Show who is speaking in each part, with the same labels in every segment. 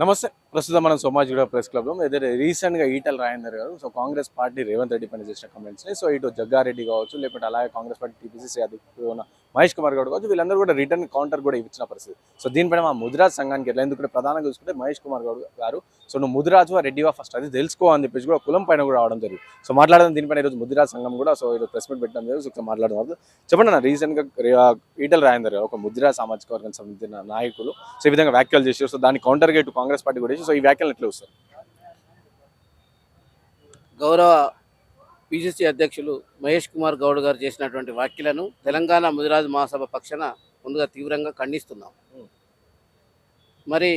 Speaker 1: నమస్తే ప్రస్తుతం మనం సోమాజిగూడ ప్రెస్ క్లబ్లో ఏదైతే రీసెంట్గా ఈటల రాజేందర్ గారు సో కాంగ్రెస్ పార్టీ రేవంత్ రెడ్డి పైన చేసిన కమెంట్స్ సో ఇటు జగ్గారెడ్డి కావచ్చు లేకపోతే అలాగే కాంగ్రెస్ పార్టీ టీపీసీసీ అధ్యక్షుడు ఉన్న మహేష్ కుమార్ గౌడ్ కావచ్చు వీళ్ళందరూ కూడా రిటర్న్ కౌంటర్ కూడా ఇచ్చిన పరిస్థితి. సో దీనిపైన మా ముదిరాజ్ సంఘానికి వెళ్ళి ఎందుకంటే ప్రధానంగా చూసుకుంటే మహేష్ కుమార్ గౌడ్ గారు సో నువ్వు ముదిరాజు రెడ్డివా ఫస్ట్ అది తెలుసుకో అని చెప్పేసి కూడా కులం పైన కూడా రావడం జరిగింది. సో మాట్లాడడం దీనిపైన ఈరోజు ముదిరాజ్ సంఘం కూడా సో ఈరోజు ప్రెస్ మీట్ పెట్టడం జరిగింది సో మాట్లాడడం చెప్పండి నా రీసెంట్గా రే- ఈటల రాజేందర్ గారు ఒక ముదిరాజ్ సామాజిక వర్గానికి సంబంధించిన నాయకులు సో ఈ విధంగా వ్యాఖ్యలు చేశారు. సో దాని కౌంటర్ గేట్ కాంగ్రెస్ పార్టీ కూడా చేసి సో ఈ వ్యాఖ్యలు ఎట్లా వస్తారు
Speaker 2: గౌరవ పిసిసి అధ్యక్షులు మహేష్ కుమార్ గౌడ్ గారు చేసినటువంటి వ్యాఖ్యలను తెలంగాణ ముదిరాజు మహాసభ పక్షాన ముందుగా తీవ్రంగా ఖండిస్తున్నాం. మరి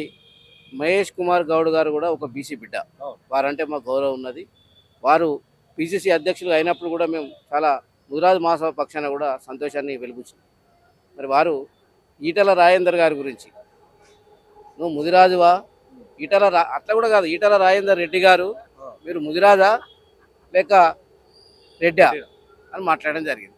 Speaker 2: మహేష్ కుమార్ గౌడ్ గారు కూడా ఒక బీసీ బిడ్డ. వారంటే మాకు గౌరవం ఉన్నది. వారు పిసిసి అధ్యక్షులు అయినప్పుడు కూడా మేము చాలా ముదిరాజు మహాసభ పక్షాన కూడా సంతోషాన్ని వెలిబుచ్చాం. మరి వారు ఈటల రాజేందర్ గారి గురించి నువ్వు ముదిరాజువా? ఈటల రా అట్లా కూడా కాదు ఈటల రాజేందర్ రెడ్డి గారు మీరు ముదిరాజా లేక రెడ్డా అని మాట్లాడడం జరిగింది.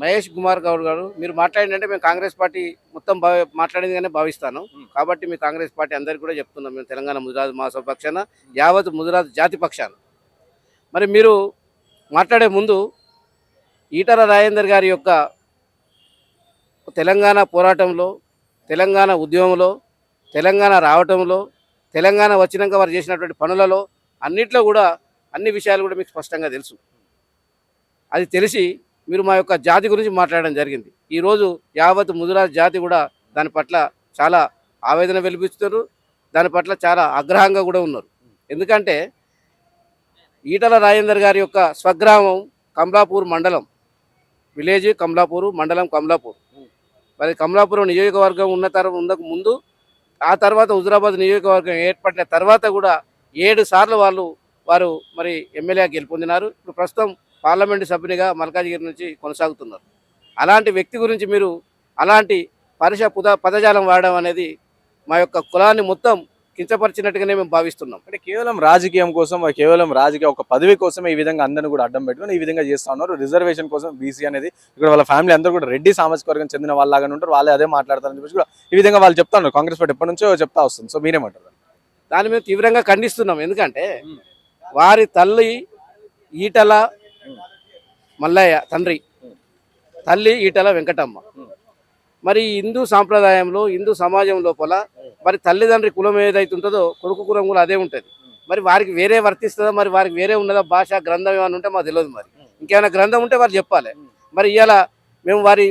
Speaker 2: మహేష్ కుమార్ గౌడ్ గారు మీరు మాట్లాడిందంటే మేము కాంగ్రెస్ పార్టీ మొత్తం భావి మాట్లాడిందిగానే భావిస్తాను. కాబట్టి మీ కాంగ్రెస్ పార్టీ అందరికీ కూడా చెప్తున్నాం మేము తెలంగాణ ముదిరాజు మహాసభ పక్షాన యావత్ ముదిరాజు జాతి పక్షాన. మరి మీరు మాట్లాడే ముందు ఈటల రాజేందర్ గారి యొక్క తెలంగాణ పోరాటంలో తెలంగాణ ఉద్యమంలో తెలంగాణ రావటంలో తెలంగాణ వచ్చినాక వారు చేసినటువంటి పనులలో అన్నిట్లో కూడా అన్ని విషయాలు కూడా మీకు స్పష్టంగా తెలుసు. అది తెలిసి మీరు మా యొక్క జాతి గురించి మాట్లాడడం జరిగింది. ఈరోజు యావత్ ముదురాజ్ జాతి కూడా దాని పట్ల చాలా ఆవేదన వెలిపిస్తున్నారు. దాని పట్ల చాలా ఆగ్రహంగా కూడా ఉన్నారు. ఎందుకంటే ఈటల రాజేందర్ గారి యొక్క స్వగ్రామం కమలాపూర్ మండలం విలేజ్ కమలాపూర్ మండలం కమలాపూర్. మరి కమలాపురం నియోజకవర్గం ఉన్న తర్వాత ఉన్నకు ముందు ఆ తర్వాత హుజురాబాద్ నియోజకవర్గం ఏర్పడిన తర్వాత కూడా ఏడు సార్లు వాళ్ళు వారు మరి ఎమ్మెల్యే గెలుపొందినారు. ఇప్పుడు ప్రస్తుతం పార్లమెంటు సభ్యునిగా మల్కాజ్గిరి నుంచి కొనసాగుతున్నారు. అలాంటి వ్యక్తి గురించి మీరు అలాంటి పరుష పుద పదజాలం వాడడం అనేది మా యొక్క కులాన్ని మొత్తం కించపరిచినట్టుగానే మేము భావిస్తున్నాం.
Speaker 1: అంటే కేవలం రాజకీయం కోసం కేవలం రాజకీయ ఒక పదవి కోసమే ఈ విధంగా అందరిని కూడా అడ్డం పెట్టుకుని ఈ విధంగా చేస్తా ఉన్నారు. రిజర్వేషన్ కోసం బీసీ అనేది ఇక్కడ వాళ్ళ ఫ్యామిలీ అందరూ కూడా రెడ్డి సామాజిక వర్గం చెందిన వాళ్ళలాగానే ఉంటారు. వాళ్ళే అదే మాట్లాడతారని చెప్పేసి కూడా ఈ విధంగా వాళ్ళు చెప్తా ఉన్నారు. కాంగ్రెస్ పార్టీ ఎప్పటి నుంచో చెప్తా వస్తుంది. సో మీరేమంటారు
Speaker 2: దాన్ని మేము తీవ్రంగా ఖండిస్తున్నాం. ఎందుకంటే
Speaker 1: మ్మ్.
Speaker 2: వారి తల్లి ఈటల మల్లయ్య తండ్రి. తల్లి ఈటల వెంకటమ్మ.
Speaker 1: మ్మ్.
Speaker 2: మరి హిందూ సాంప్రదాయంలో హిందూ సమాజం లోపల మరి తల్లిదండ్రి కులం ఏదైతే ఉంటుందో కొడుకు కులం కూడా అదే ఉంటుంది. మరి వారికి వేరే వర్తిస్తుందా మరి వారికి వేరే ఉన్నదా భాష గ్రంథం ఏమైనా ఉంటే మాకు తెలియదు మరి. ఇంకేమైనా గ్రంథం ఉంటే వారు చెప్పాలి. మరి ఇవాళ మేము వారి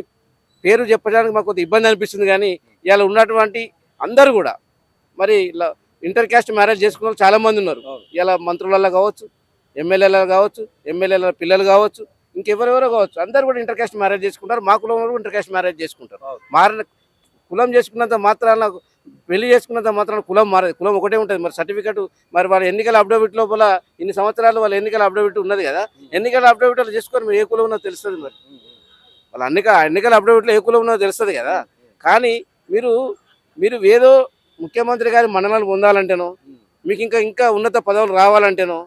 Speaker 2: పేరు చెప్పడానికి మాకు కొద్దిగా ఇబ్బంది అనిపిస్తుంది కానీ ఇవాళ ఉన్నటువంటి అందరూ కూడా మరి ఇలా ఇంటర్ క్యాస్ట్ మ్యారేజ్ చేసుకున్న వాళ్ళు చాలా మంది ఉన్నారు. ఇలా మంత్రులలో కావచ్చు ఎమ్మెల్యేలలో కావచ్చు ఎమ్మెల్యేల పిల్లలు కావచ్చు ఇంకెవరెవరో కావచ్చు అందరు కూడా ఇంటర్ క్యాస్ట్ మ్యారేజ్ చేసుకుంటారు. మా కులం వాళ్ళు ఇంటర్ క్యాస్ట్ మ్యారేజ్ చేసుకుంటారు. మారిన కులం చేసుకున్నంత మాత్రాన పెళ్ళి చేసుకున్నంత మాత్రం కులం మారదు. కులం ఒకటే ఉంటుంది. మరి సర్టిఫికెట్ మరి వాళ్ళ ఎన్నికల అప్డేవిట్ లోపల ఇన్ని సంవత్సరాలు వాళ్ళ ఎన్నికల అప్డేవిట్ ఉన్నది కదా. ఎన్నికల అప్డేవిట్ చేసుకొని మీరు ఏ కులం ఉన్నదో తెలుస్తుంది మరి? వాళ్ళ ఎన్నిక ఎన్నికల అప్డేవిట్లో ఏ కులం ఉన్నదో తెలుస్తుంది కదా. కానీ మీరు మీరు ఏదో ముఖ్యమంత్రి గారి మండలాలు పొందాలంటేనో మీకు ఇంకా ఇంకా ఉన్నత పదవులు రావాలంటేనో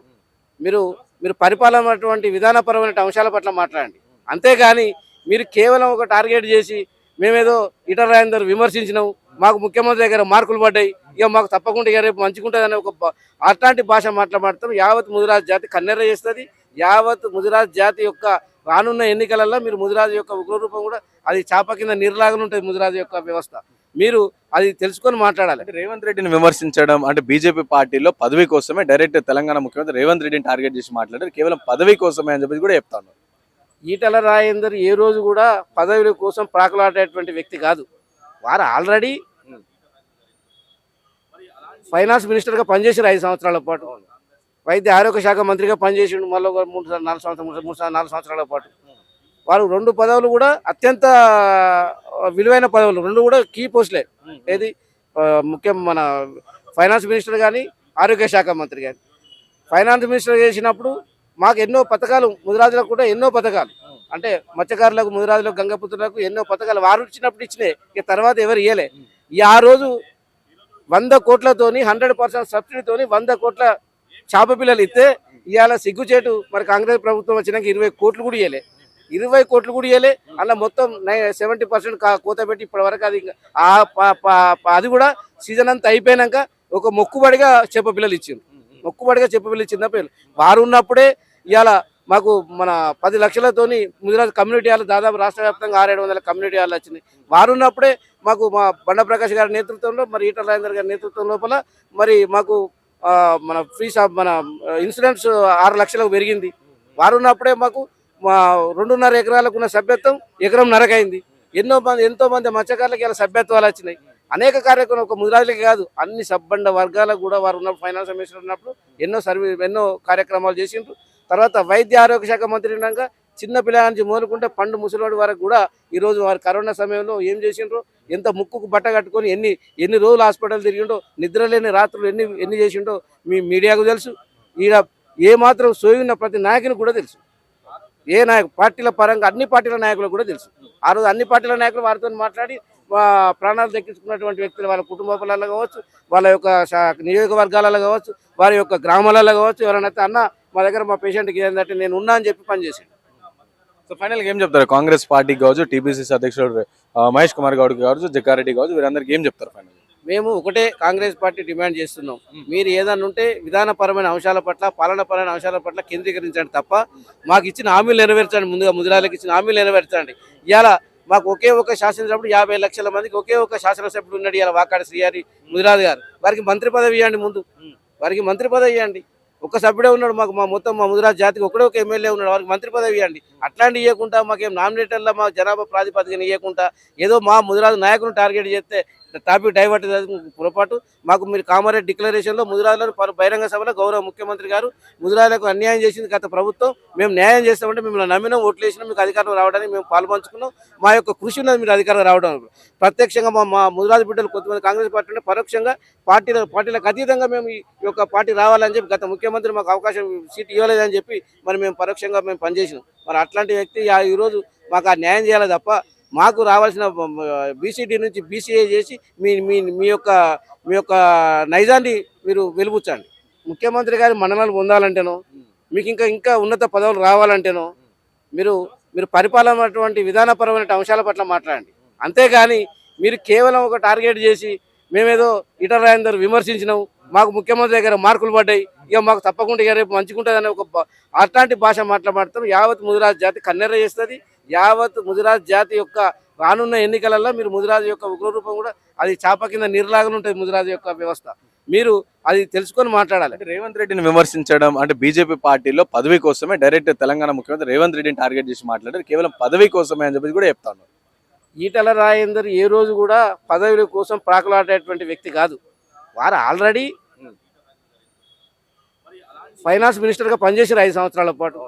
Speaker 2: మీరు మీరు పరిపాలనటువంటి విధానపరమైన అంశాల పట్ల మాట్లాడండి. అంతేగాని మీరు కేవలం ఒక టార్గెట్ చేసి మేమేదో ఇటర రాయందరు విమర్శించినాము మాకు ముఖ్యమంత్రి దగ్గర మార్కులు పడ్డాయి. ఇక మాకు తప్పకుండా ఇక రేపు మంచిగుంటుందని ఒక అట్లాంటి భాష మాట్లాడతాం. యావత్ ముదిరాజ్ జాతి కన్నెర్ర చేస్తుంది. యావత్ ముదిరాజ్ జాతి యొక్క రానున్న ఎన్నికలలో మీరు ముదిరాజు యొక్క ఉగ్రరూపం కూడా అది చాప కింద నీరులాగా ఉంటుంది ముదిరాజు యొక్క వ్యవస్థ. మీరు అది తెలుసుకొని మాట్లాడాలి.
Speaker 1: రేవంత్ రెడ్డిని విమర్శించడం అంటే బీజేపీ పార్టీలో పదవి కోసమే డైరెక్ట్ తెలంగాణ ముఖ్యమంత్రి రేవంత్ రెడ్డిని టార్గెట్ చేసి మాట్లాడారు. కేవలం పదవి కోసమే అని చెప్పేసి కూడా చెప్తా ఉన్నారు
Speaker 2: ఈటల రాజేందర్ ఏ రోజు కూడా పదవుల కోసం ప్రాకులాడేటువంటి వ్యక్తి కాదు. వారు ఆల్రెడీ ఫైనాన్స్ మినిస్టర్గా పనిచేసారు ఐదు సంవత్సరాల పాటు. వైద్య ఆరోగ్య శాఖ మంత్రిగా పనిచేసిండు మళ్ళీ ఒక మూడు నాలుగు సంవత్సరాలు మూడు నాలుగు సంవత్సరాల పాటు. వారు రెండు పదవులు కూడా అత్యంత విలువైన పదవులు. రెండు కూడా కీ పోస్టులే. ఏది? ముఖ్యం మన ఫైనాన్స్ మినిస్టర్ కానీ ఆరోగ్య శాఖ మంత్రి కానీ ఫైనాన్స్ మినిస్టర్ చేసినప్పుడు మాకు ఎన్నో పథకాలు ముదిరాజులకు కూడా ఎన్నో పథకాలు. అంటే మత్స్యకారులకు ముదిరాజులకు గంగపుత్రులకు ఎన్నో పథకాలు వారు ఇచ్చినప్పుడు ఇచ్చినాయి. ఇక తర్వాత ఎవరు ఇవ్వలే ఈ ఆ రోజు వంద కోట్లతోని హండ్రెడ్ పర్సెంట్ సబ్సిడీతోని వంద కోట్ల చేప పిల్లలు ఇస్తే ఇవాళ సిగ్గుచేటు మరి కాంగ్రెస్ ప్రభుత్వం వచ్చినాక ఇరవై కోట్లు కూడా ఇవ్వలే ఇరవై కోట్లు కూడా ఇవ్వలే అలా మొత్తం సెవెంటీ పర్సెంట్ కోత పెట్టి ఇప్పటి వరకు అది అది కూడా సీజన్ అంతా అయిపోయినాక ఒక మొక్కుబడిగా చెప్పపిల్లలు ఇచ్చింది మొక్కుబడిగా చెప్పపిల్లలు ఇచ్చిన పిల్లలు వారు ఉన్నప్పుడే ఇవాళ మాకు మన పది లక్షలతోని ముదిరాజ్ కమ్యూనిటీ హాల్ దాదాపు రాష్ట్ర వ్యాప్తంగా ఆరేడు వందల కమ్యూనిటీ హాల్ వచ్చినాయి. వారు ఉన్నప్పుడే మాకు మా బండ ప్రకాష్ గారి నేతృత్వంలో మరి ఈటల రాజేందర్ గారి నేతృత్వం లోపల మరి మాకు మన ఫీస్ ఆఫ్ మన ఇన్సూరెన్స్ ఆరు లక్షలకు పెరిగింది. వారు ఉన్నప్పుడే మాకు మా రెండున్నర ఎకరాలకు ఉన్న సభ్యత్వం ఎకరం నరకైంది. ఎన్నో మంది ఎంతో మంది మత్స్యకారులకు ఇలా సభ్యత్వాలు వచ్చినాయి. అనేక కార్యక్రమాలు ఒక ముదిరాజులకి కాదు అన్ని సబ్బండ వర్గాలకు కూడా వారు ఉన్నప్పుడు ఫైనాన్స్ కమిషనర్ ఉన్నప్పుడు ఎన్నో సర్వీస్ ఎన్నో కార్యక్రమాలు చేసిండ్రు. తర్వాత వైద్య ఆరోగ్య శాఖ మంత్రి ఉన్నాక చిన్న పిల్లల నుంచి మొదలుకుంటే పండు ముసలివాడి వరకు కూడా ఈరోజు వారు కరోనా సమయంలో ఏం చేసిండ్రో? ఎంత ముక్కుకు బట్ట కట్టుకొని ఎన్ని ఎన్ని రోజులు హాస్పిటల్ తిరిగిండో నిద్ర లేని రాత్రులు ఎన్ని ఎన్ని చేసిండో మీ మీడియాకు తెలుసు. ఈడ ఏ మాత్రం ప్రతి నాయకుని కూడా తెలుసు. ఏ నాయకు పార్టీల పరంగా అన్ని పార్టీల నాయకులకు కూడా తెలుసు. ఆ రోజు అన్ని పార్టీల నాయకులు వారితో మాట్లాడి వా- ప్రాణాలు దక్కించుకున్నటువంటి వ్యక్తులు వాళ్ళ కుటుంబాలలో కావచ్చు వాళ్ళ యొక్క నియోజకవర్గాలలో కావచ్చు వారి యొక్క గ్రామాలలో కావచ్చు ఎవరైనా అన్న మా దగ్గర మా పేషెంట్కి ఏంటంటే నేను ఉన్నా అని చెప్పి పనిచేసాడు
Speaker 1: సో ఫైనల్ ఏం చెప్తారు? కాంగ్రెస్ పార్టీకి కావచ్చు టీపీసీసీ అధ్యక్షుడు మహేష్ కుమార్ గౌడ్ కావచ్చు జగ్గారెడ్డి కావచ్చు వీరందరికీ ఏం చెప్తారు ఫైనల్
Speaker 2: మేము ఒకటే కాంగ్రెస్ పార్టీ డిమాండ్ చేస్తున్నాం. మీరు ఏదన్నా ఉంటే విధానపరమైన అంశాల పట్ల పాలనపరమైన అంశాల పట్ల కేంద్రీకరించండి తప్ప మాకు ఇచ్చిన హామీలు నెరవేర్చండి ముందుగా ముదిరాలకు ఇచ్చిన హామీలు నెరవేర్చండి. ఇవాళ మాకు ఒకే ఒక శాసనసభ్యుడు యాభై లక్షల మందికి ఒకే ఒక శాసనసభ్యుడు ఉన్నాడు ఇవాళ వాకాడ శ్రీహారి ముదిరాజు గారు. వారికి మంత్రి పదవి ఇవ్వండి ముందు. వారికి మంత్రి పదవి ఇవ్వండి. ఒక సభ్యుడే ఉన్నాడు మాకు మా మొత్తం మా ముదిరాజ్ జాతికి ఒకడే ఒక ఎమ్మెల్యే ఉన్నాడు. వారికి మంత్రి పదవి ఇవ్వండి. అట్లాంటి ఇవ్వకుండా మాకేం నామినేటర్లో మా జనాభా ప్రాతిపదికన ఇవ్వకుండా ఏదో మా ముదిరాజు నాయకులను టార్గెట్ చేస్తే టాపిక్ డైవర్ట్ పొరపాటు. మాకు మీరు కామారెడ్డి డిక్లరేషన్లో ముదిరాజులను పలు బహిరంగ సభలో గౌరవ ముఖ్యమంత్రి గారు ముదిరాజులకు అన్యాయం చేసింది గత ప్రభుత్వం. మేము న్యాయం చేస్తామంటే మిమ్మల్ని నమ్మినాం ఓట్లు వేసినాం మీకు అధికారం రావడానికి మేము పాల్పంచుకున్నాం మా యొక్క కృషి ఉన్నది మీరు అధికారం రావడం. ప్రత్యక్షంగా మా మా ముదిరాజు బిడ్డలు కొంతమంది కాంగ్రెస్ పార్టీ ఉంటే పరోక్షంగా పార్టీల పార్టీలకు అతీతంగా మేము ఈ యొక్క పార్టీ రావాలని చెప్పి గత ముఖ్యమంత్రి మాకు అవకాశం సీట్ ఇవ్వలేదని చెప్పి మరి మేము పరోక్షంగా మేము పనిచేసినాం. మరి అట్లాంటి వ్యక్తి ఆ ఈరోజు మాకు ఆ న్యాయం చేయాలి తప్ప మాకు రావాల్సిన బీసీడీ నుంచి బీసీఏ చేసి మీ మీ మీ యొక్క మీ యొక్క నైజాన్ని మీరు వెలుగుచ్చండి ముఖ్యమంత్రి గారి మన్ననలు పొందాలంటేనో మీకు ఇంకా ఇంకా ఉన్నత పదవులు రావాలంటేనో మీరు మీరు పరిపాలనటువంటి విధానపరమైన అంశాల పట్ల మాట్లాడండి. అంతేగాని మీరు కేవలం ఒక టార్గెట్ చేసి మేమేదో ఇటర్ రాయందరు విమర్శించినాం మాకు ముఖ్యమంత్రి దగ్గర మార్కులు పడ్డాయి ఇక మాకు తప్పకుండా ఇక రేపు మంచిగుంటుందనే ఒక అట్లాంటి భాష మాట్లాడతాం. యావత్ ముదిరాజ్ జాతి కన్నెర చేస్తుంది. యావత్ ముదిరాజ్ జాతి యొక్క రానున్న ఎన్నికలలో మీరు ముదిరాజు యొక్క ఉగ్రరూపం కూడా అది చాప కింద నీరులాగా ఉంటుంది ముదిరాజు యొక్క వ్యవస్థ. మీరు అది తెలుసుకొని మాట్లాడాలి.
Speaker 1: అంటే రేవంత్ రెడ్డిని విమర్శించడం అంటే బీజేపీ పార్టీలో పదవి కోసమే డైరెక్ట్ తెలంగాణ ముఖ్యమంత్రి రేవంత్ రెడ్డిని టార్గెట్ చేసి మాట్లాడారు. కేవలం పదవి కోసమే అని చెప్పి కూడా చెప్తాను.
Speaker 2: ఈటల రాజేందర్ ఏ రోజు కూడా పదవుల కోసం ప్రాకులాడేటువంటి వ్యక్తి కాదు. వారు ఆల్రెడీ ఫైనాన్స్ మినిస్టర్గా పనిచేసారు ఐదు సంవత్సరాల పాటు.